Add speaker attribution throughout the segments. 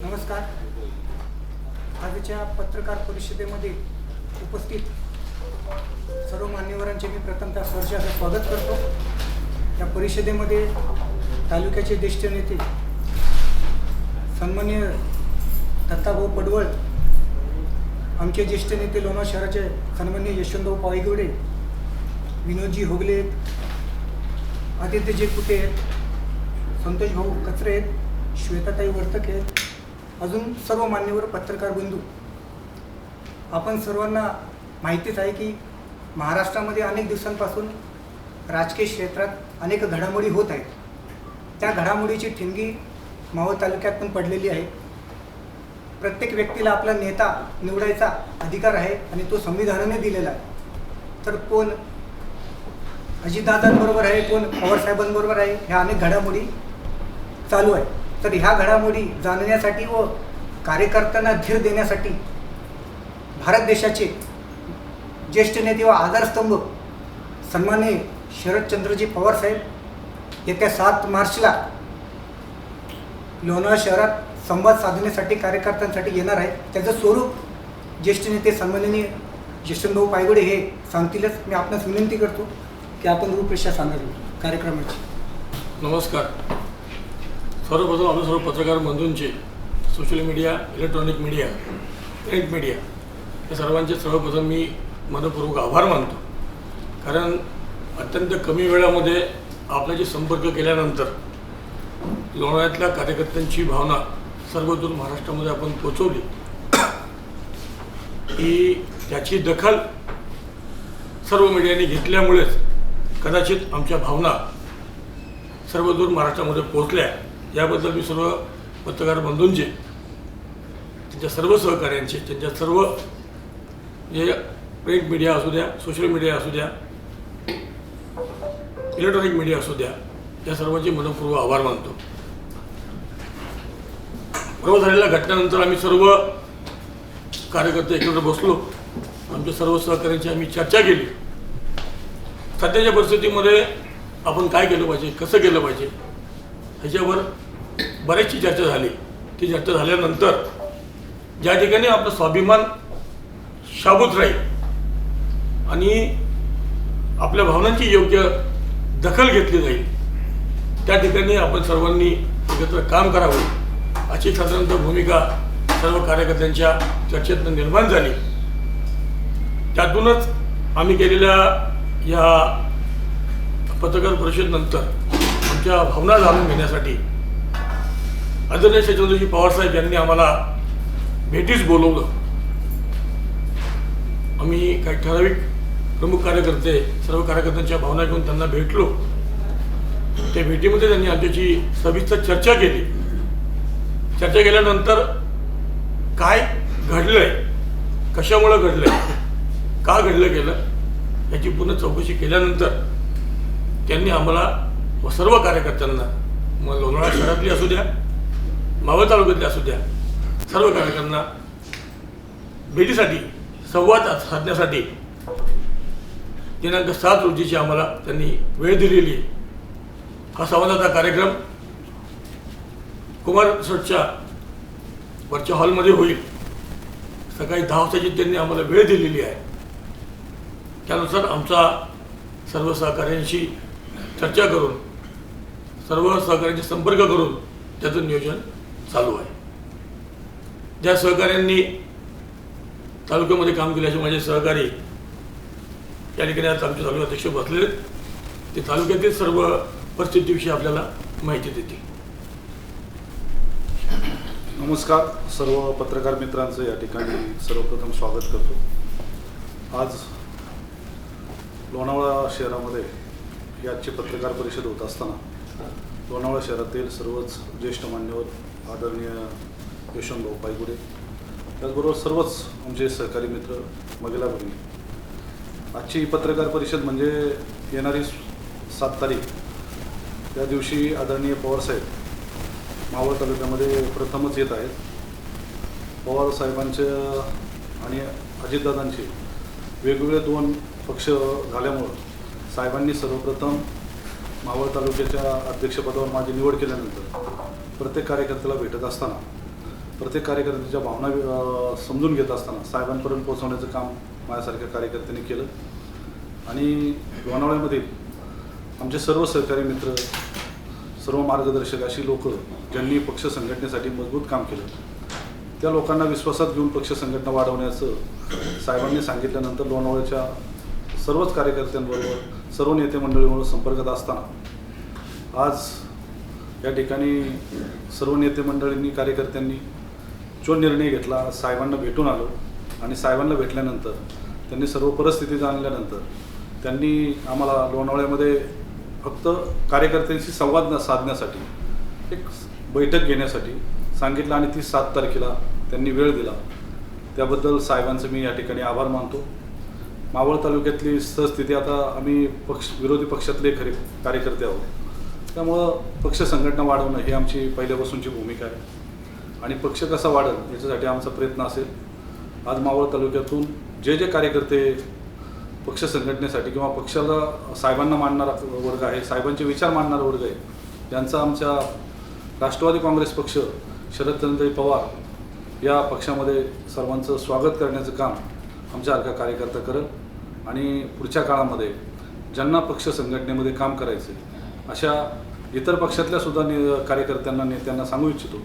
Speaker 1: नमस्कार. आजच्या पत्रकार परिषदेमध्ये उपस्थित सर्व मान्यवरांचे मी प्रथमतः सहर्ष स्वागत करतो. या परिषदेमध्ये तालुक्याचे ज्येष्ठ नेते सन्मान्य दत्ताभाऊ पडवळ आमचे ज्येष्ठ नेते लोणार शहराचे सन्मान्य यशवंतभाऊ पायगुडे विनोदजी होगले आदित्यजी कुटे आहेत संतोष भाऊ कचरे आहेत श्वेताताई वर्तक आहेत अजून सर्व मान्यवर पत्रकार बंधू आपण सर्वांना माहितीच आहे की महाराष्ट्रामध्ये अनेक दिवसांपासून राजकीय क्षेत्रात अनेक घडामोडी होत आहेत. त्या घडामोडीची ठिणगी मावळ तालुक्यात पण पडलेली आहे. प्रत्येक व्यक्तीला आपला नेता निवडायचा अधिकार आहे आणि तो संविधानाने दिलेला आहे. तर कोण अजितदादांबरोबर आहे कोण पवारसाहेबांबरोबर आहे ह्या अनेक घडामोडी चालू आहे तर ह्या घडामोडी जाणण्यासाठी व कार्यकर्त्यांना धीर देण्यासाठी भारत देशाचे ज्येष्ठ नेते व आधारस्तंभ सन्मान्य शरदचंद्रजी पवारसाहेब येत्या सात मार्चला लोणावळा शहरात संवाद साधण्यासाठी कार्यकर्त्यांसाठी येणार आहे त्याचं स्वरूप ज्येष्ठ नेते सन्माननीय यशवंतभाऊ पायगुडे हे सांगतीलच. मी आपणास विनंती करतो की आपण रूपरेषा सांगावी कार्यक्रमाची.
Speaker 2: नमस्कार. सर्वप्रथम आम्ही सर्व पत्रकार बंधूंचे social media electronic media print media या सर्वांचे सर्वप्रथम मी मनपूर्वक आभार मानतो. कारण अत्यंत कमी वेळामध्ये आपल्याशी संपर्क केल्यानंतर लोणाऱ्यातल्या कार्यकर्त्यांची भावना सर्वदूर महाराष्ट्रामध्ये आपण पोचवली. ही त्याची दखल सर्व मीडियाने घेतल्यामुळेच कदाचित आमच्या भावना सर्वदूर महाराष्ट्रामध्ये पोहोचल्या. याबद्दल मी सर्व पत्रकार बंधूंचे त्यांच्या सर्व सहकार्यांचे त्यांच्या सर्व जे प्रिंट मीडिया असू द्या सोशल मीडिया असू द्या इलेक्ट्रॉनिक मीडिया असू द्या या सर्वांचे मनपूर्व आभार मानतो. परवा झालेल्या घटनेनंतर आम्ही सर्व कार्यकर्ते एकत्र बसलो. आमच्या सर्व सहकाऱ्यांची आम्ही चर्चा केली. सध्याच्या परिस्थितीमध्ये आपण काय केलं पाहिजे कसं केलं पाहिजे ह्याच्यावर बऱ्याचशी चर्चा झाली. ती चर्चा झाल्यानंतर ज्या ठिकाणी आपलं स्वाभिमान शाबूत राहील आणि आपल्या भावनांची योग्य दखल घेतली जाईल त्या ठिकाणी आपण सर्वांनी एकत्र काम करावं अशी साधारणतः भूमिका सर्व कार्यकर्त्यांच्या चर्चेतनं निर्माण झाली. त्यातूनच आम्ही केलेल्या या पत्रकार परिषदेनंतर त्यांच्या भावना जाणून घेण्यासाठी आदरणीय शचंद्रजी पवारसाहेब यांनी आम्हाला भेटीस बोलवलं. आम्ही काही ठराविक प्रमुख कार्यकर्ते सर्व कार्यकर्त्यांच्या भावना घेऊन त्यांना भेटलो. त्या भेटीमध्ये त्यांनी आमच्याशी सविस्तर चर्चा केली. चर्चा केल्यानंतर काय घडलंय कशामुळं घडलंय का घडलं गेलं याची पूर्ण चौकशी केल्यानंतर त्यांनी आम्हाला व सर्व कार्यकर्त्यांना मग लोणावळा शहरातली असू द्या मावळ तालुक्यातली असू द्या सर्व कार्यकर्त्यांना भेटीसाठी संवाद साधण्यासाठी दिनांक सात रोजीची आम्हाला त्यांनी वेळ दिलेली आहे. हा संवादाचा कार्यक्रम कुमार सटच्या वरच्या हॉलमध्ये होईल. सकाळी दहा वाजताची त्यांनी आम्हाला वेळ दिलेली आहे. त्यानुसार आमचा सर्व सहकाऱ्यांशी चर्चा करून सर्व सहकाऱ्यांशी संपर्क करून त्याचं नियोजन चालू आहे. ज्या सहकाऱ्यांनी तालुक्यामध्ये काम केल्याचे माझे सहकारी या ठिकाणी आज आमचे तालुका अध्यक्ष बसलेले आहेत. ते तालुक्यातील सर्व परिस्थितीविषयी आपल्याला माहिती देतील.
Speaker 3: नमस्कार. सर्व पत्रकार मित्रांचं या ठिकाणी सर्वप्रथम स्वागत करतो. आज लोणावळा शहरामध्ये याची पत्रकार परिषद होत असताना लोणावळा शहरातील सर्वच ज्येष्ठ मान्यवर आदरणीय यशवंतभाऊ पायगुडे त्याचबरोबर सर्वच आमचे सहकारी मित्र महिला भगिनी आजची पत्रकार परिषद म्हणजे येणारी सात तारीख. त्या दिवशी आदरणीय पवारसाहेब मावळ तालुक्यामध्ये प्रथमच येत आहेत. पवार साहेबांच्या आणि अजितदादांचे वेगवेगळे दोन पक्ष झाल्यामुळं साहेबांनी सर्वप्रथम मावळ तालुक्याच्या अध्यक्षपदावर माझी निवड केल्यानंतर प्रत्येक कार्यकर्त्याला भेटत असताना प्रत्येक कार्यकर्त्याच्या भावना समजून घेत असताना साहेबांपर्यंत पोहोचवण्याचं काम माझ्यासारख्या कार्यकर्त्यांनी केलं. आणि लोणावळ्यामध्ये आमचे सर्व सहकारी मित्र सर्व मार्गदर्शक अशी लोक ज्यांनी पक्ष संघटनेसाठी मजबूत काम केलं त्या लोकांना विश्वासात घेऊन पक्ष संघटना वाढवण्याचं साहेबांनी सांगितल्यानंतर लोणावळ्याच्या सर्वच कार्यकर्त्यांबरोबर सर्व नेते मंडळीबरोबर संपर्कात असताना आज या ठिकाणी सर्व नेते मंडळींनी कार्यकर्त्यांनी जो निर्णय घेतला साहेबांना भेटून आलो आणि साहेबांना भेटल्यानंतर त्यांनी सर्व परिस्थिती जाणल्यानंतर त्यांनी आम्हाला लोणावळ्यामध्ये फक्त कार्यकर्त्यांशी संवाद साधण्यासाठी एक बैठक घेण्यासाठी सांगितलं आणि ती सात तारखेला त्यांनी वेळ दिला. त्याबद्दल साहेबांचं मी या ठिकाणी आभार मानतो. मावळ तालुक्यातली सहस्थिती आता आम्ही पक्ष विरोधी पक्षातले खरे कार्यकर्ते आहोत. त्यामुळं पक्ष संघटना वाढवणं ही आमची पहिल्यापासूनची भूमिका आहे. आणि पक्ष कसा वाढेल याच्यासाठी आमचा प्रयत्न असेल. आज मावळ तालुक्यातून जे जे कार्यकर्ते पक्ष संघटनेसाठी किंवा पक्षाला साहेबांना मानणारा वर्ग आहे साहेबांचे विचार मानणारा वर्ग आहे ज्यांचा आमच्या राष्ट्रवादी काँग्रेस पक्ष शरदचंद्र पवार या पक्षामध्ये सर्वांचं स्वागत करण्याचं काम आमच्यासारखा कार्यकर्ता करेल आणि पुढच्या काळामध्ये ज्यांना पक्ष संघटनेमध्ये काम करायचं अशा इतर पक्षातल्या सुद्धा ने कार्यकर्त्यांना नेत्यांना सांगू इच्छितो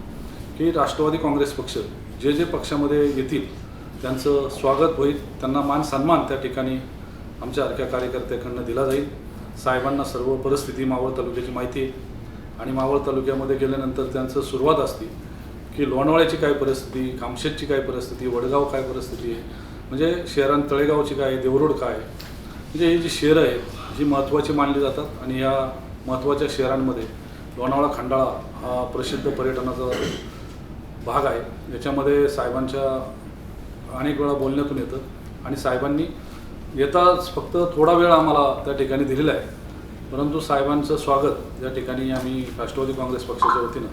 Speaker 3: की राष्ट्रवादी काँग्रेस पक्ष जे जे पक्षामध्ये येतील त्यांचं स्वागत होईल त्यांना मान सन्मान त्या ठिकाणी आमच्यासारख्या कार्यकर्त्याकडनं दिला जाईल. साहेबांना सर्व परिस्थिती मावळ तालुक्याची माहिती आहे. आणि मावळ तालुक्यामध्ये गेल्यानंतर त्यांचं सुरुवात असते की लोणावळ्याची काय परिस्थिती कामशेतची काय परिस्थिती वडगाव काय परिस्थिती आहे म्हणजे शहरांत तळेगावची काय देवरोड काय म्हणजे ही जी शहरं आहेत जी महत्त्वाची मानली जातात आणि या महत्त्वाच्या शहरांमध्ये लोणावळा खंडाळा हा प्रसिद्ध पर्यटनाचा भाग आहे. याच्यामध्ये साहेबांच्या अनेक वेळा बोलण्यातून येतं आणि साहेबांनी येताच फक्त थोडा वेळ आम्हाला त्या ठिकाणी दिलेला आहे. परंतु साहेबांचं स्वागत या ठिकाणी आम्ही राष्ट्रवादी काँग्रेस पक्षाच्या वतीनं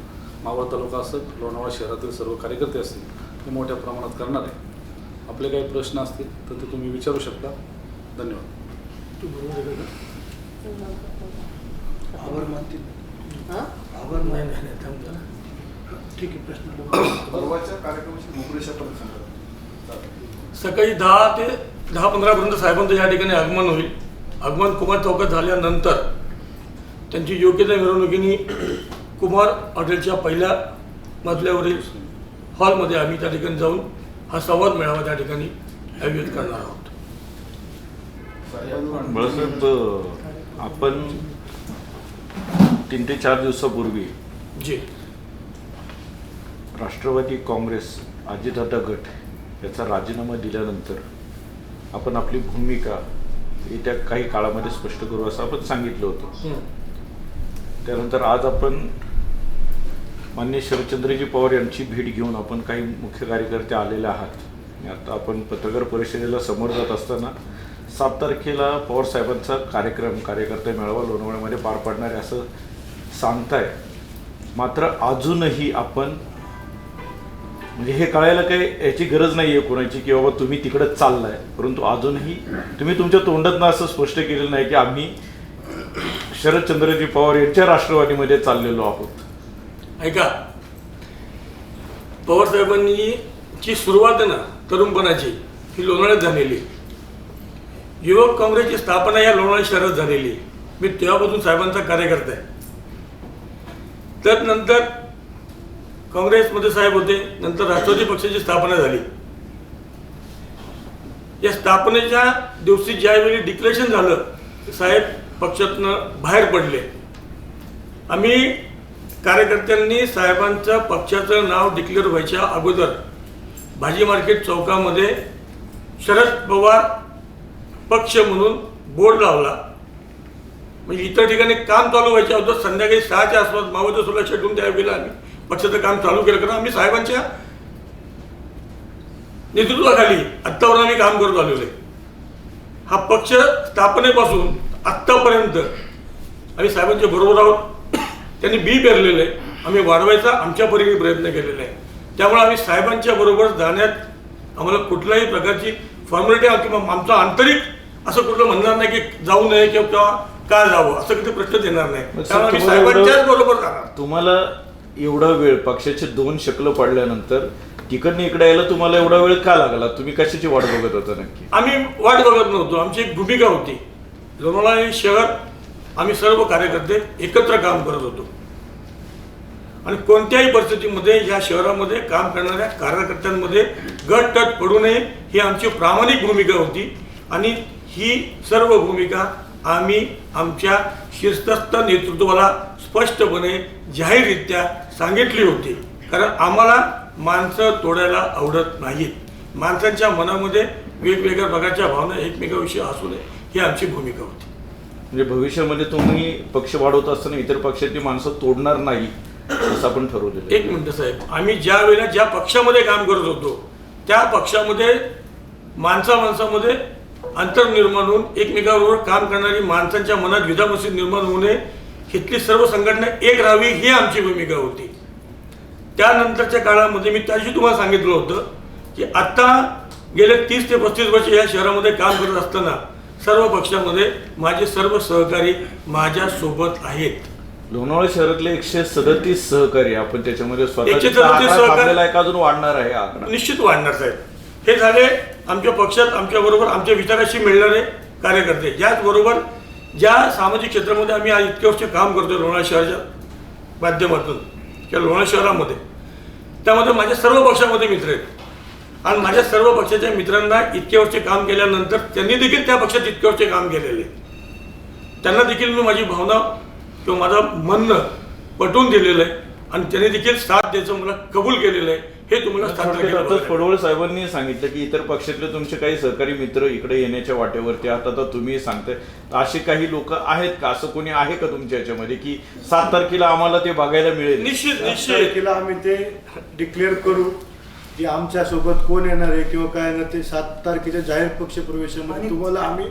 Speaker 3: मावळ तालुका असत लोणावळा शहरातील सर्व कार्यकर्ते असतील ते मोठ्या प्रमाणात करणार आहे. आपले काही प्रश्न असतील तर ते तुम्ही विचारू शकता. धन्यवाद?
Speaker 1: आभार मानतील.
Speaker 4: हा?
Speaker 1: आभार
Speaker 2: नाही नाही. ठीक आहे प्रश्न
Speaker 5: परवाच्या कार्यक्रमाची मोकळीशा पण सांगा.
Speaker 2: सकाळी दहा ते दहा पंधरापर्यंत साहेबांचं या ठिकाणी आगमन होईल. आगमन कुमार चौकात झाल्यानंतर त्यांची योग्य त्या मिरवणुकीने कुमार हॉटेलच्या पहिल्या मजल्यावरील हॉलमध्ये आम्ही त्या ठिकाणी जाऊन हा संवाद मेळावा त्या ठिकाणी आयोजित करणार आहोत.
Speaker 6: बाळासाहेब आपण तीन ते चार दिवसापूर्वी
Speaker 2: जी.
Speaker 6: राष्ट्रवादी काँग्रेस अजितदादा गट याचा राजीनामा दिल्यानंतर आपण आपली भूमिका येत्या काही काळामध्ये स्पष्ट करू असं आपण सांगितलं होतं. त्यानंतर आज आपण मान्य शरदचंद्रजी पवार यांची भेट घेऊन आपण काही मुख्य कार्यकर्ते आलेले आहात. आता आपण पत्रकार परिषदेला समोर जात असताना सात तारखेला पवार साहेबांचा कार्यक्रम कार्यकर्ते मेळावा लोणावळ्यामध्ये पार पाडणार आहे असं सांगताय. मात्र अजूनही आपण म्हणजे हे कळायला काही याची गरज नाही आहे कोणाची की बाबा तुम्ही तिकडं चाललाय. परंतु अजूनही तुम्ही तुमच्या तोंडातनं असं स्पष्ट केलेलं नाही की आम्ही शरदचंद्रजी पवार यांच्या राष्ट्रवादीमध्ये चाललेलो आहोत.
Speaker 2: ऐका. पवार जी सुरुवात आहे ना तरुणपणाची ही लोणाळ्यात झालेली. युवक काँग्रेसची स्थापना या लोणावळा शहरात झालेली. मी तेव्हापासून साहेबांचा कार्यकर्ता आहे. तर नंतर काँग्रेसमध्ये साहेब होते नंतर राष्ट्रवादी पक्षाची स्थापना झाली. या स्थापनेच्या दिवशी ज्यावेळी डिक्लेरेशन झालं साहेब पक्षातनं बाहेर पडले. आम्ही कार्यकर्त्यांनी साहेबांचं पक्षाचं नाव डिक्लेअर व्हायच्या अगोदर भाजी मार्केट चौकामध्ये शरद पवार पक्ष म्हणून बोर्ड लावला. म्हणजे इतर ठिकाणी काम चालू व्हायच्या अगोदर संध्याकाळी सहाच्या आसपास मावळच्या सुद्धा शेटून त्यावेळेला आम्ही. पक्षाचं काम चालू केलं कारण आम्ही साहेबांच्या नेतृत्वाखाली आत्तावर आम्ही काम करत आलेलो आहे. हा पक्ष स्थापनेपासून आत्तापर्यंत आम्ही साहेबांच्या बरोबर आहोत. त्यांनी बी पेरलेलं आहे. आम्ही वाढवायचा आमच्या परीने प्रयत्न केलेला आहे. त्यामुळे आम्ही साहेबांच्या बरोबर जाण्यात आम्हाला कुठल्याही प्रकारची फॉर्मॅलिटी किंवा आमचं आंतरिक असं कुठलं म्हणणार नाही की जाऊ नये किंवा का जावं असं कधी प्रश्नच येणार नाही. त्यामुळे साहेबांच्याच बरोबर जाणार
Speaker 6: तुम्हाला एवढा वेळ पक्षाचे दोन शकलं पडल्यानंतर तिकडनं इकडे यायला तुम्हाला एवढा वेळ का लागला? तुम्ही कशाची वाट बघत होता नक्की?
Speaker 2: आम्ही वाट बघत नव्हतो. आमची एक भूमिका होती. लोणावळा हे शहर आम्ही सर्व कार्यकर्ते एकत्र काम करत होतो. आणि कोणत्याही परिस्थितीमध्ये या शहरामध्ये काम करणाऱ्या कार्यकर्त्यांमध्ये गट तट पडू नये ही आमची प्रामाणिक भूमिका होती. आणि ही सर्व भूमिका आम्ही आमच्या शिस्तस्थ नेतृत्वाला स्पष्टपणे जाहीररित्या सांगितली होती. कारण आम्हाला माणसं तोडायला आवडत नाहीत. माणसांच्या मनामध्ये वेगवेगळ्या प्रकारच्या भावना एकमेकाविषयी असू नये ही आमची भूमिका होती.
Speaker 6: म्हणजे भविष्यामध्ये तुम्ही पक्ष वाढवत असताना इतर पक्षाची माणसं तोडणार नाही असं आपण ठरवलेलं
Speaker 2: एक मिनटं साहेब आम्ही ज्या वेळेला ज्या पक्षामध्ये काम करत होतो त्या पक्षामध्ये माणसा माणसामध्ये अंतर निर्माण होऊन एकमेकाबरोबर काम करणारी माणसांच्या मनात विधामसी निर्माण होऊ नये इथली सर्व संघटना एक राहावी ही आमची भूमिका होती. त्यानंतरच्या काळामध्ये मी त्याशी तुम्हाला सांगितलं होतं की आत्ता गेले तीस ते पस्तीस वर्ष या शहरामध्ये काम करत असताना सर्व पक्षामध्ये माझे सर्व सहकारी माझ्या सोबत आहेत.
Speaker 6: लोणावळा शहरातले एकशे सदतीस सहकारी आपण त्याच्यामध्ये
Speaker 2: 137
Speaker 6: स्वतःचा आकडा
Speaker 2: सहकारी-
Speaker 6: थांबलेला आहे का अजून वाढणार आहे हा आकडा?
Speaker 2: निश्चित वाढणार साहेब. हे झाले आमच्या पक्षात आमच्याबरोबर आमच्या विचाराशी मिळणारे कार्यकर्ते. याचबरोबर ज्या सामाजिक क्षेत्रामध्ये आम्ही आज इतके वर्ष काम करतो लोणावळा शहराच्या माध्यमातून किंवा लोणावळा शहरामध्ये त्यामध्ये माझ्या सर्व पक्षामध्ये मित्र आहेत. आणि माझ्या सर्व पक्षाच्या मित्रांना इतके वर्ष काम केल्यानंतर त्यांनी देखील त्या पक्षात इतके वर्ष काम केलेले. त्यांना देखील मी माझी भावना किंवा माझं म्हणणं पटवून दिलेलं आहे. आणि त्यांनी देखील साथ द्यायचं मला कबूल केलेलं आहे. हे तुम्हाला
Speaker 6: पडवळ साहेबांनी सांगितलं की इतर पक्षातले तुमचे काही सहकारी मित्र इकडे येण्याच्या वाटेवरती आता तर तुम्ही सांगताय असे काही लोक आहेत का? असं कोणी आहे का तुमच्या याच्यामध्ये की सात तारखेला आम्हाला ते बघायला मिळेल?
Speaker 2: निश्चित निश्चित.
Speaker 5: तारखेला आम्ही ते डिक्लेअर करू. की आमच्यासोबत कोण येणार आहे किंवा काय येणार ते सात तारखेच्या जाहीर पक्ष प्रवेशामध्ये
Speaker 1: आणि-
Speaker 5: तुम्हाला आम्ही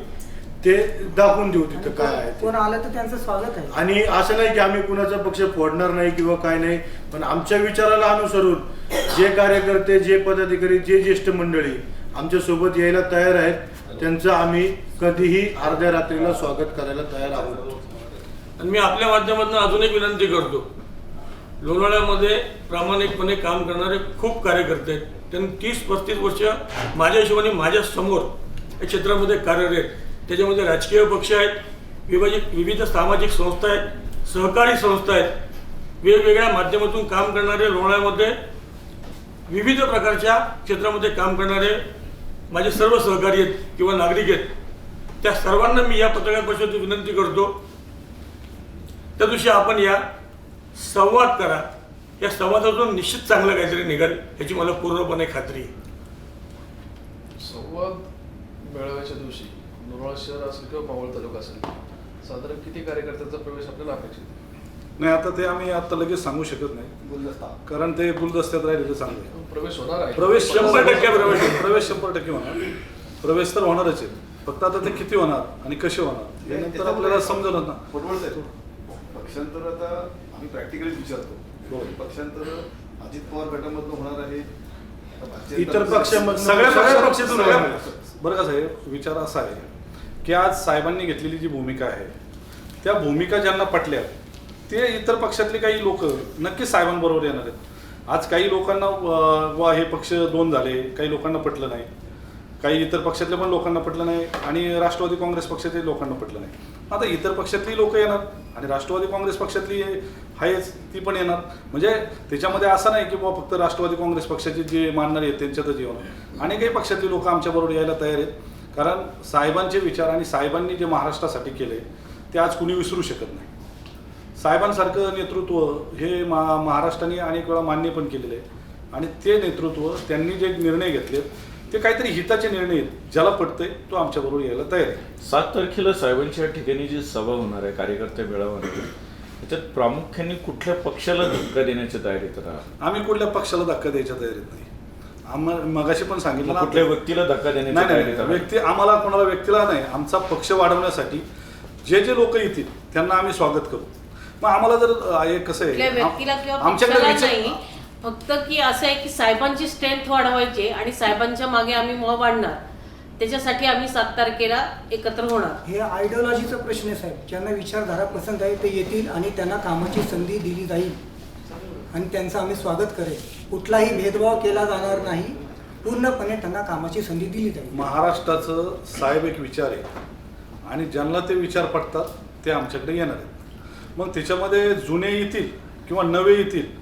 Speaker 5: ते दाखवून देऊ तिथं काय आहे ते.
Speaker 1: कोण आलं तर त्यांचं स्वागत आहे
Speaker 5: आणि असं नाही की आम्ही कुणाचा पक्ष फोडणार नाही किंवा काय नाही पण आमच्या विचाराला अनुसरून जे कार्यकर्ते जे पदाधिकारी जे ज्येष्ठ मंडळी आमच्यासोबत यायला तयार आहेत त्यांचं आम्ही कधीही अर्ध्या रात्रीला स्वागत करायला तयार आहोत
Speaker 2: आणि मी आपल्या माध्यमातून अजून एक विनंती करतो लोणावळ्यामध्ये प्रामाणिकपणे काम करणारे खूप कार्यकर्ते आहेत. त्यांनी तीस पस्तीस वर्ष माझ्या हिशोबाने माझ्यासमोर या क्षेत्रामध्ये कार्यरत त्याच्यामध्ये राजकीय पक्ष आहेत विभाजित विविध सामाजिक संस्था आहेत सहकारी संस्था आहेत. वेगवेगळ्या माध्यमातून काम करणारे लोणावळ्यामध्ये विविध प्रकारच्या क्षेत्रामध्ये काम करणारे माझे सर्व सहकारी आहेत किंवा नागरिक आहेत. त्या सर्वांना मी या पत्रकार विनंती करतो. त्या दिवशी आपण या संवाद करा. या संवादातून निश्चित चांगलं काहीतरी निघाल याची मला पूर्णपणे खात्री आहे.
Speaker 4: संवाद मेळाव्याच्या दिवशी लोणावळा शहर असेल किंवा मावळ तालुका असेल साधारण किती कार्यकर्त्यांचा प्रवेश आपल्याला अपेक्षित आहे?
Speaker 3: नाही आता ते आम्ही आता लगेच सांगू शकत नाही. कारण ते गुलदस्त्यात राहिलेलं चांगलं आहे
Speaker 4: प्रवेश होणार आहे.
Speaker 3: प्रवेश
Speaker 2: शंभर टक्के प्रवेश.
Speaker 3: प्रवेश शंभर टक्के होणार. प्रवेश तर होणारच आहे. फक्त आता ते किती होणार आणि कसे होणार हे नंतर आपल्याला समजलं ना.
Speaker 7: फुटबॉल पक्षांतर आता आम्ही प्रॅक्टिकली विचारतो.
Speaker 3: बरोबर.
Speaker 7: पक्षांतर अजित पवार गटामधनं होणार आहे.
Speaker 5: इतर पक्षामधनं-
Speaker 3: सगळ्या
Speaker 5: सगळ्या
Speaker 3: पक्षात-
Speaker 5: पक्षातून.
Speaker 3: बरं का साहेब? विचार असा आहे की आज साहेबांनी घेतलेली जी भूमिका आहे त्या भूमिका ज्यांना पटल्या ते इतर पक्षातले काही लोक नक्कीच साहेबांबरोबर येणार आहेत. आज काही लोकांना वा हे पक्ष दोन झाले काही लोकांना पटलं नाही. काही इतर पक्षातल्या पण लोकांना पटलं नाही आणि राष्ट्रवादी काँग्रेस पक्षातल्या लोकांना पटलं नाही. आता इतर पक्षातली लोक येणार आणि राष्ट्रवादी काँग्रेस पक्षातली आहेच ती पण येणार. म्हणजे त्याच्यामध्ये असं नाही की बुवा फक्त राष्ट्रवादी काँग्रेस पक्षाचे जे मानणारे आहेत त्यांच्यातच येणार आणि काही पक्षातली लोक आमच्याबरोबर यायला तयार आहेत. कारण साहेबांचे विचार आणि साहेबांनी जे महाराष्ट्रासाठी केले ते आज कुणी विसरू शकत नाही. साहेबांसारखं नेतृत्व हे मा महाराष्ट्राने अनेक वेळा मान्य पण केलेलं आहे. आणि ते नेतृत्व त्यांनी जे निर्णय घेतलेत ते काहीतरी हिताचे निर्णय आहेत. ज्याला पटतंय तो आमच्याबरोबर यायला तयार आहे.
Speaker 6: सात तारखेला साहेबांच्या ठिकाणी जी सभा होणार आहे कार्यकर्ते मेळाव्यामध्ये त्याच्यात प्रामुख्याने कुठल्या पक्षाला धक्का देण्याच्या तयारीत राहा
Speaker 3: आम्ही कुठल्या पक्षाला धक्का द्यायच्या तयारीत नाही. आम्हाला मगाशी पण सांगितलं
Speaker 6: कुठल्या व्यक्तीला धक्का देण्याच्या
Speaker 3: नाही
Speaker 6: तयारीत
Speaker 3: व्यक्ती आम्हाला कोणाला व्यक्तीला नाही आमचा पक्ष वाढवण्यासाठी जे जे लोक येतील त्यांना आम्ही स्वागत करू. मग आम्हाला जर कसं आहे आमच्याकडे
Speaker 8: पक्षाला
Speaker 3: विचार-
Speaker 8: नाही फक्त की असं आहे की साहेबांची स्ट्रेंथ वाढवायची आणि साहेबांच्या मागे आम्ही मॉ वाढणार त्याच्यासाठी आम्ही सात तारखेला एकत्र होणार.
Speaker 1: हे आयडिओलॉजीचा प्रश्न आहे साहेब. ज्यांना विचारधारा पसंत आहे ते येतील आणि त्यांना कामाची संधी दिली जाईल. आणि त्यांचं आम्ही स्वागत करेल. कुठलाही भेदभाव केला जाणार नाही. पूर्णपणे त्यांना कामाची संधी दिली जाईल.
Speaker 3: महाराष्ट्राचं साहेब एक विचार आहे. आणि ज्यांना ते विचार पडतात ते आमच्याकडे येणार आहेत. मग त्याच्यामध्ये जुने येतील किंवा नवे येतील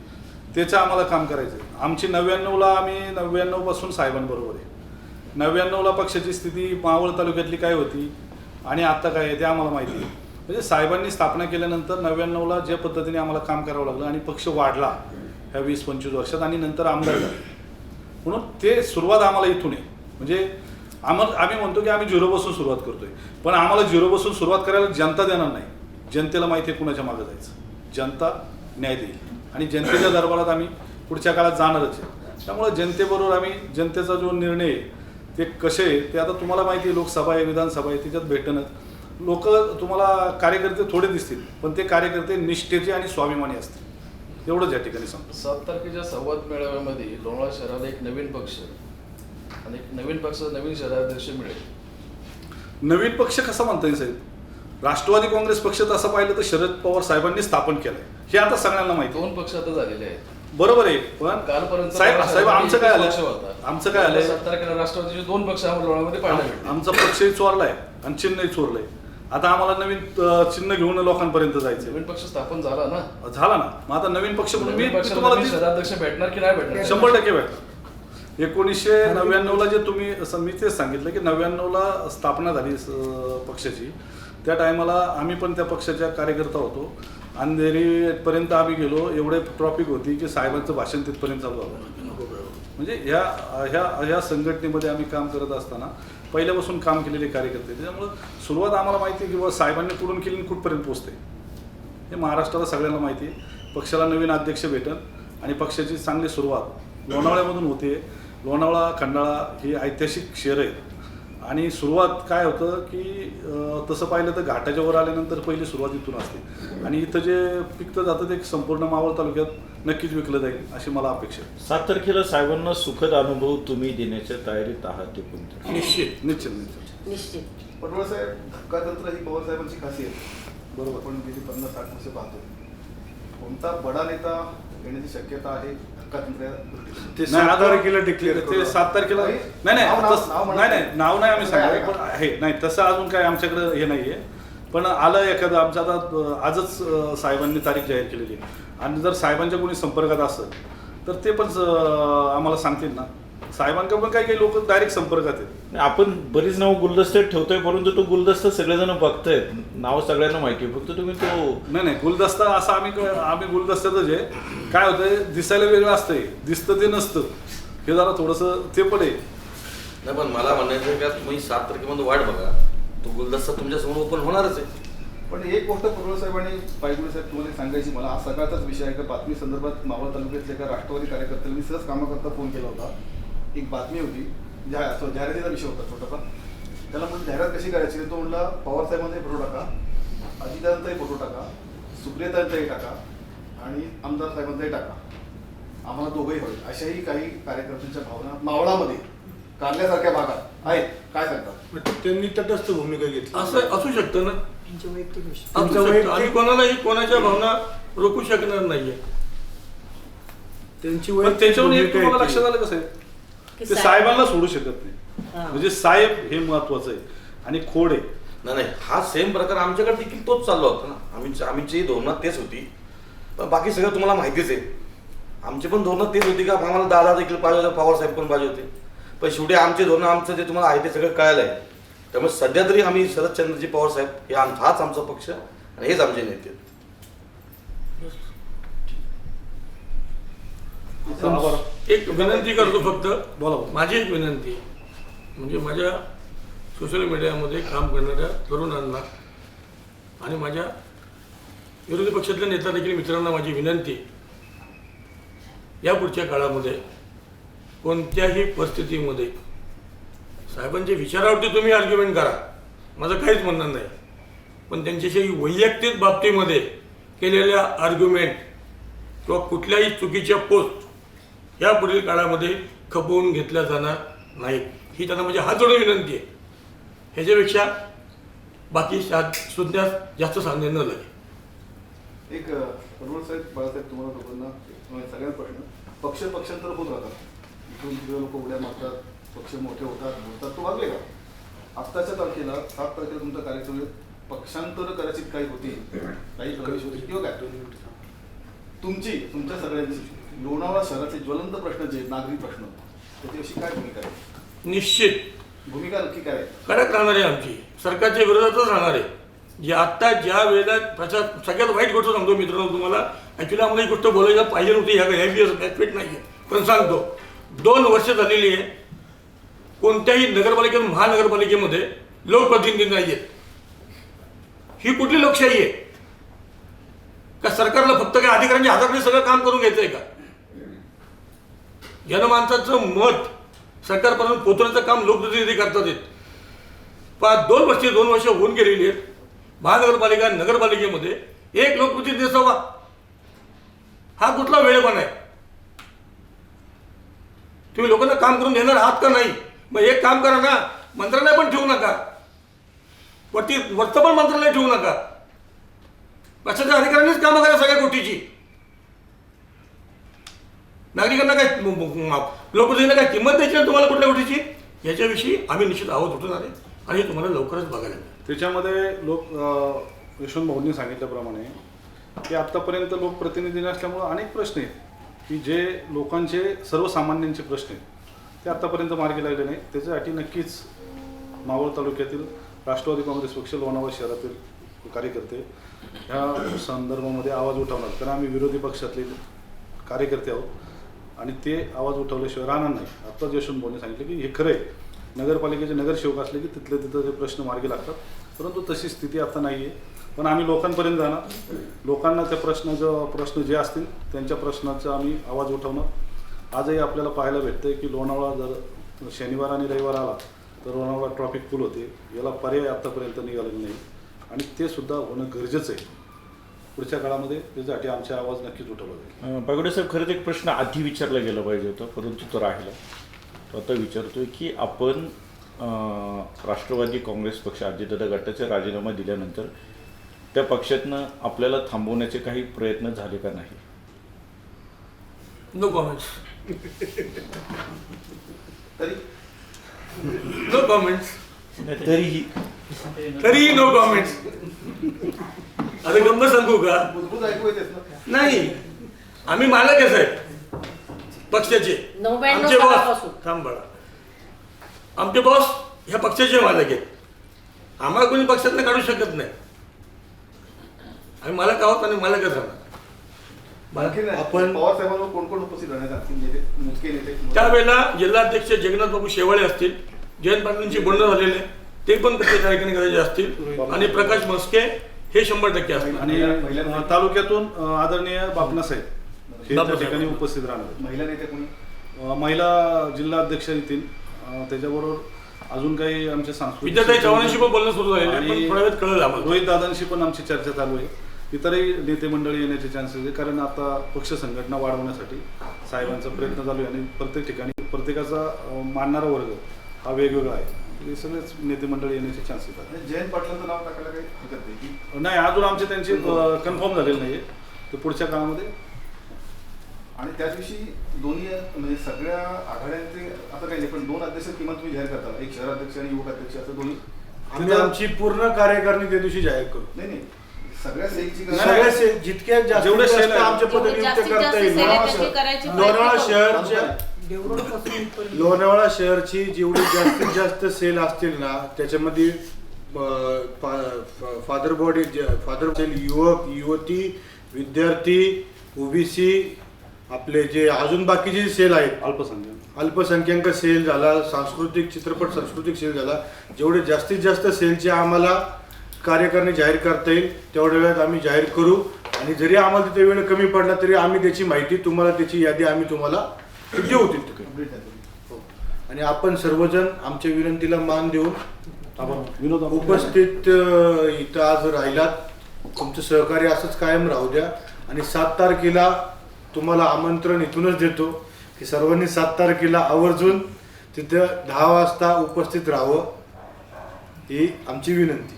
Speaker 3: त्याचं आम्हाला काम करायचं आहे आमची नव्याण्णवला आम्ही नव्याण्णवपासून साहेबांबरोबर आहे. नव्याण्णवला पक्षाची स्थिती मावळ तालुक्यातली काय होती आणि आत्ता काय आहे ते आम्हाला माहिती आहे. म्हणजे साहेबांनी स्थापना केल्यानंतर नव्याण्णवला ज्या पद्धतीने आम्हाला काम करावं लागलं आणि पक्ष वाढला ह्या वीस पंचवीस वर्षात आणि नंतर आमदार झाले. म्हणून ते सुरुवात आम्हाला इथून आहे. म्हणजे आम्हाला आम्ही म्हणतो की आम्ही झिरोपासून सुरुवात करतोय. पण आम्हाला झिरोपासून सुरुवात करायला जनता देणार नाही. जनतेला माहिती आहे कुणाच्या मागं जायचं. जनता न्याय देईल. आणि जनतेच्या दरबारात आम्ही पुढच्या काळात जाणारच आहे. त्यामुळे जनतेबरोबर आम्ही जनतेचा जो निर्णय आहे ते कसे आहे ते आता तुम्हाला माहिती आहे लोकसभा आहे विधानसभा आहे त्याच्यात भेटणं. लोक तुम्हाला कार्यकर्ते थोडे दिसतील पण ते कार्यकर्ते निष्ठेचे आणि स्वाभिमानी असतील. एवढंच या ठिकाणी सांगतो.
Speaker 4: सात तारखेच्या संवाद मेळाव्यामध्ये लोणावळा शहराला एक नवीन पक्ष आणि एक नवीन पक्ष नवीन शहराध्यक्ष मिळेल.
Speaker 3: नवीन पक्ष कसा म्हणता येईल साहेब? राष्ट्रवादी काँग्रेस पक्ष तसं पाहिलं तर शरद पवार साहेबांनी स्थापन केलंय. हे आता सगळ्यांना माहिती.
Speaker 4: दोन पक्ष आता झालेले आहेत.
Speaker 3: बरोबर आहे पण
Speaker 4: कालपर्यंत
Speaker 3: साहेब साहेब आमचं काय आलं. आमचं काय
Speaker 4: आता
Speaker 3: आलंय
Speaker 4: सात तारखेला राष्ट्रवादीचे दोन पक्ष आम्हाला लोणावळ्यामध्ये पाहायला
Speaker 3: आमचा पक्षही चोरलाय आणि चिन्हही चोरलंय. आता आम्हाला नवीन चिन्ह घेऊन लोकांपर्यंत जायचं
Speaker 4: नवीन पक्ष स्थापन झाला ना?
Speaker 3: झाला ना. मग आता नवीन पक्ष म्हणून मी तुम्हाला ते-
Speaker 4: शहराध्यक्ष भेटणार की नाही भेटणार?
Speaker 3: शंभर टक्के भेटतात एकोणीसशे नव्याण्णवला जे तुम्ही मी तेच सांगितलं की नव्याण्णवला स्थापना झाली पक्षाची. त्या टायमाला आम्ही पण त्या पक्षाच्या कार्यकर्ता होतो. अंधेरीपर्यंत आम्ही गेलो एवढे ट्रॉफिक होती की साहेबांचं भाषण तिथपर्यंत चालू झालं म्हणजे ह्या ह्या ह्या संघटनेमध्ये आम्ही काम करत असताना पहिल्यापासून काम केलेले कार्यकर्ते त्याच्यामुळं सुरुवात आम्हाला माहिती आहे की बाबा साहेबांनी कुठून केली आणि कुठपर्यंत पोचते हे महाराष्ट्राला सगळ्यांना माहिती आहे. पक्षाला नवीन अध्यक्ष भेटन आणि पक्षाची चांगली सुरुवात लोणावळ्यामधून होते. लोणावळा खंडाळा ही ऐतिहासिक शहरं आहेत. आणि सुरुवात काय होतं की तसं पाहिलं तर घाटाच्या वर आल्यानंतर पहिली सुरुवात इथून असते. आणि इथं जे पिकतं जातं ते संपूर्ण मावळ तालुक्यात नक्कीच विकलं जाईल अशी मला अपेक्षा आहे.
Speaker 6: सात तारखेला साहेबांना सुखद अनुभव तुम्ही देण्याच्या तयारीत आहात ते कोणते?
Speaker 2: निश्चित.
Speaker 3: निश्चित निश्चित.
Speaker 8: निश्चित.
Speaker 7: पटवळ साहेब धक्कातंत्र ही पवार साहेबांची खासियत बरोबर. आपण गेली पन्नास साठ वर्ष पाहतो कोणता बडा नेता येण्याची शक्यता आहे?
Speaker 5: ते सात तारखेला डिक्लेअर
Speaker 3: ते सात तारखेला
Speaker 7: नाही,
Speaker 3: नाही नाही तसं-. नाही नाही नाव नाही आम्ही
Speaker 7: का?
Speaker 3: पण आहे नाही तसं अजून काय आमच्याकडे हे नाहीये पण आलं एखादं आमचं आता अं, आजच अं, साहेबांनी तारीख जाहीर केलेली आहे आणि जर साहेबांच्या कोणी संपर्कात असेल तर ते पण अं, आम्हाला सांगतील ना साहेबांकडे पण काही काही लोक डायरेक्ट संपर्कात आहेत.
Speaker 6: आपण बरीच नाव गुलदस्त्यात ठेवतोय परंतु तो गुलदस्ता सगळेजण बघतायत. नाव सगळ्यांना माहिती आहे. फक्त तुम्ही तो
Speaker 3: नाही नाही गुलदस्ता असा आम्ही क- आम्ही गुलदस्त्यातच आहे. काय होतंय दिसायला वेगळं असतंय दिसतं ते नसतं. हे जरा थोडंसं ते पण आहे.
Speaker 9: नाही पण मला म्हणायचं आहे का तुम्ही सात तारखेमध्ये वाट बघा. तो गुलदस्ता तुमच्यासमोर ओपन होणारच आहे.
Speaker 7: पण एक गोष्ट पटवळ साहेब आणि पायगुडे साहेब तुम्हाला एक सांगायची मला आज सकाळचाच विषय आहे. का बातमी संदर्भात मावळ तालुक्यातल्या एका राष्ट्रवादी कार्यकर्त्याला मी सहज कामाकरता फोन केला होता. एक बातमी होती जाहिरातीचा विषय होता छोटासा. त्याला म्हणजे जाहिरात कशी करायची? तो म्हणला पवार साहेबांचाही फोटो टाका अजितांचाही फोटो टाका सुप्रियतांचाही टाका आणि आमदार साहेबांचाही टाका. आम्हाला दोघंही होईल अशाही काही कार्यकर्त्यांच्या भावना मावळामध्ये कारल्यासारख्या भागात आहेत. काय सांगतात
Speaker 5: त्यांनी तटस्थ भूमिका घेतली.
Speaker 2: असं असू शकतं ना. आम्ही कोणालाही कोणाच्या भावना रोखू शकणार नाहीये.
Speaker 5: त्यांची
Speaker 3: त्याच्यावरून एक तुम्हाला. लक्षात आलं कसं आहे
Speaker 8: की
Speaker 3: ते
Speaker 8: साहेब-
Speaker 3: साहेबांना सोडू शकत नाही.
Speaker 8: हा.
Speaker 3: म्हणजे साहेब हे महत्वाचं आहे. आणि खोड आहे.
Speaker 9: नाही नाही हा सेम प्रकार आमच्याकडे देखील तोच चालला होता ना. आम्ही आमची धोरणात तेच होती. पण बाकी सगळं तुम्हाला माहितीच आहे. आमची पण धोरणं तेच होती का? आम्हाला दादा देखील पाहिजे होते पवार साहेब पण पाहिजे होते. पण शेवटी आमचे धोरणं आमचं जे तुम्हाला आहे ते सगळं कळालं आहे त्यामुळे सध्या तरी आम्ही शरदचंद्रजी पवार साहेब हे आम हाच आमचा पक्ष आणि हेच आमचे नेते आहेत.
Speaker 2: एक विनंती करतो फक्त
Speaker 3: बोला.
Speaker 2: माझी एक विनंती. म्हणजे माझ्या सोशल मीडियामध्ये काम करणाऱ्या तरुणांना आणि माझ्या विरोधी पक्षातल्या नेता देखील मित्रांना माझी विनंती. या पुढच्या काळामध्ये कोणत्याही परिस्थितीमध्ये साहेबांच्या विचारावरती तुम्ही आर्ग्युमेंट करा माझं काहीच म्हणणं नाही पण त्यांच्याशी वैयक्तिक बाबतीमध्ये केलेल्या आर्ग्युमेंट किंवा कुठल्याही चुकीच्या पोस्ट या पुढील काळामध्ये खपवून घेतल्या जाणार नाहीत. ही त्यांना म्हणजे हात जोडून विनंती आहे. ह्याच्यापेक्षा बाकी शा- सुद्धा जास्त सांगणे न लागे.
Speaker 7: एक प्रमोद साहेब बाळासाहेब तुम्हाला दोघांना सगळ्यात प्रश्न. पक्ष पक्षांतर होत राहतात. इथून तिकडे लोक उड्या मारतात पक्ष मोठे होतात बोलतात. तो वागले का? आत्ताच्या तारखेला सात तारखेला तुमचा कार्यक्रम पक्षांतर करायची काही होती काही प्रवेश होती किंवा काय? तुमची तुमच्या सगळ्यांची. लोणावळा शहराचे ज्वलंत प्रश्न जे नागरी प्रश्न त्याच्याविषयी काय भूमिका आहे?
Speaker 2: निश्चित.
Speaker 7: भूमिका नक्की काय
Speaker 2: कडक राहणार आहे आमची. सरकारच्या विरोधातच राहणार. आहे जे आत्ता ज्या वेळेला प्रचार सगळ्यात वाईट गोष्ट सांगतो मित्रांनो तुम्हाला ॲक्च्युली आम्हाला ही गोष्ट बोलायला पाहिजे नव्हती ह्या ह्या दिवस व्यासपीठ नाही आहे पण सांगतो दोन वर्ष झालेली आहे. कोणत्याही नगरपालिके महानगरपालिकेमध्ये लोकप्रतिनिधी नाही आहेत ही कुठली लोकशाही आहे? का सरकारला फक्त काय अधिकाऱ्यांच्या हाताकडे सगळं काम करून घ्यायचं आहे का? जनमानसाचं मत सरकारपर्यंत पोचवण्याचं काम लोकप्रतिनिधी करतात आहेत पाच दोन वर्षे दोन वर्ष होऊन गेलेली आहेत. महानगरपालिका नगरपालिकेमध्ये एक लोकप्रतिनिधी असावा. हा कुठला वेळेपण आहे? तुम्ही लोकांना काम करून देणार आहात का नाही? मग एक काम करा ना मंत्रालय पण ठेवू नका. वरती वर्तमान मंत्रालय ठेवू नका. पक्षाच्या अधिकाऱ्यांनीच कामं करा सगळ्या गोष्टीची. नागरिकांना काय लोकप्रतिनिधींना काय किंमत द्यायची ना तुम्हाला कुठल्या गोष्टीची? याच्याविषयी आम्ही निश्चित आवाज उठवणार आहे आणि हे तुम्हाला लवकरच बघायला मिळेल.
Speaker 3: त्याच्यामध्ये लोक यशवंत भाऊंनी सांगितल्याप्रमाणे की आत्तापर्यंत लोकप्रतिनिधी नसल्यामुळं अनेक प्रश्न आहेत. की जे लोकांचे सर्वसामान्यांचे प्रश्न आहेत ते आत्तापर्यंत मार्गी लागले नाही त्याच्यासाठी नक्कीच मावळ तालुक्यातील राष्ट्रवादी काँग्रेस पक्ष लोणावळा शहरातील कार्यकर्ते ह्या संदर्भामध्ये आवाज उठवणार. कारण आम्ही विरोधी पक्षातले कार्यकर्ते आहोत. आणि ते आवाज उठवल्याशिवाय राहणार नाही. आत्ताच यशवंत भाऊने सांगितलं की हे खरं आहे नगरपालिकेचे नगरसेवक असले की तिथले तिथं ते प्रश्न मार्गी लागतात. परंतु तशी स्थिती आता नाही आहे पण आम्ही लोकांपर्यंत जाणार. लोकांना त्या प्रश्नाचं प्रश्न जे असतील त्यांच्या प्रश्नाचा आम्ही आवाज उठवणार. आजही आपल्याला पाहायला भेटतंय की लोणावळा जर शनिवार आणि रविवार आला तर लोणावळा ट्रॉफिक फुल होते. याला पर्याय आत्तापर्यंत निघालेला नाही. आणि ते सुद्धा होणं गरजेचं आहे. पुढच्या काळामध्ये त्याच्यासाठी आमचा आवाज नक्कीच उठवला जाईल.
Speaker 6: बागुडे साहेब खरं तर एक प्रश्न आधी विचारला गेला पाहिजे होता परंतु तो राहिला. तो आता विचारतोय की आपण अं, राष्ट्रवादी काँग्रेस पक्ष अजितदादा गटाचा राजीनामा दिल्यानंतर त्या पक्षातनं आपल्याला थांबवण्याचे काही प्रयत्न झाले का नाही?
Speaker 2: नो कॉमेंट्स
Speaker 7: तरी?
Speaker 2: नो कॉमेंट्स
Speaker 6: तरीही.
Speaker 2: तरी नो कॉमेंट्स आता गंमत सांगू का? नाही. आम्ही मालक आहे साहेब. पक्षाचे. आमचे बॉस. थांब बाळा. आमचे बॉस ह्या पक्षाचे मालक आहेत. आम्हाला कोणी पक्षातनं काढू शकत नाही. आम्ही मालक आहोत आणि मालकच राहणार
Speaker 5: आपण-
Speaker 7: कोण कोण उपस्थित राहण्यात
Speaker 2: त्यावेळेला जिल्हाध्यक्ष जगन्नाथ बाबू शेवाळे असतील जयंत पाटलांची बोलणं झालेले ते पण प्रत्येक कार्यक्रम करायचे असतील. आणि प्रकाश मस्के हे शंभर टक्के असतील
Speaker 3: आणि तालुक्यातून आदरणीय बापना साहेब हे त्या ठिकाणी. उपस्थित राहणार.
Speaker 7: महिला नेते कोणी?
Speaker 3: महिला जिल्हा अध्यक्ष येतील त्याच्याबरोबर अजून काही आमचे
Speaker 2: विद्याताई चव्हाणांशी पण बोलणं सुरू झालेलं आहे, पण
Speaker 3: आणि
Speaker 2: थोड्या वेळात कळलं आम्हाला.
Speaker 3: रोहित दादांशी पण आमची चर्चा चालू आहे. इतरही नेते मंडळी येण्याचे चान्सेस आहे कारण आता पक्ष संघटना वाढवण्यासाठी साहेबांचा प्रयत्न चालू आहे आणि प्रत्येक ठिकाणी प्रत्येकाचा अं, मानणारा वर्ग हा वेगवेगळा आहे. हे सगळेच नेते मंडळी येण्याचे चान्सेस आहेत
Speaker 7: जयंत पाटलांचं नाव टाकायला काही हरकत नाही की?
Speaker 3: नाही अजून आमचे त्यांची कन्फर्म झालेले नाही ते पुढच्या काळामध्ये.
Speaker 7: आणि त्याच दिवशी दोन्ही म्हणजे सगळ्या आघाड्यांचे आता काही नाही पण दोन अध्यक्ष किमान तुम्ही जाहीर करता. एक शहर अध्यक्ष आणि युवक अध्यक्ष असं दोन्ही.
Speaker 5: आम्ही आमची पूर्ण कार्यकारिणी त्या दिवशी जाहीर करू.
Speaker 7: नाही नाही. सगळ्या सेलची
Speaker 5: सगळ्या से- जितक्या
Speaker 3: जेवढे सेल
Speaker 5: आमच्या
Speaker 8: जास्तीत
Speaker 5: करता येईल.
Speaker 8: सेल आहे,
Speaker 5: लोणावळा. शहरच्या
Speaker 1: देवरोडपासून
Speaker 5: लोणावळा शहरची जेवढी जास्तीत जास्त सेल असतील ना त्याच्यामध्ये फादर बॉडी फादर सेल युवक युवती विद्यार्थी ओबीसी आपले जे अजून बाकीचे जे सेल आहेत.
Speaker 3: अल्पसंख्याक.
Speaker 5: अल्पसंख्याक सेल झाला सांस्कृतिक चित्रपट सांस्कृतिक सेल झाला. जेवढे जास्तीत जास्त सेलचे आम्हाला कार्यकारिणी जाहीर करता येईल तेवढ्या वेळात आम्ही जाहीर करू. आणि जरी आम्हाला तिथे वेळ कमी पडला तरी आम्ही त्याची माहिती तुम्हाला त्याची यादी आम्ही तुम्हाला
Speaker 7: कंप्लीट आहे. तुम्ही
Speaker 5: हो. आणि आपण सर्वजण आमच्या विनंतीला मान देऊन
Speaker 3: आपण विनोद
Speaker 5: उपस्थित अ, इथं आज राहिलात. तुमचं सहकार्य असंच कायम राहू द्या. आणि सात तारखेला तुम्हाला आमंत्रण इथूनच देतो की सर्वांनी सात तारखेला आवर्जून तिथं दहा वाजता उपस्थित राहावं ही आमची विनंती.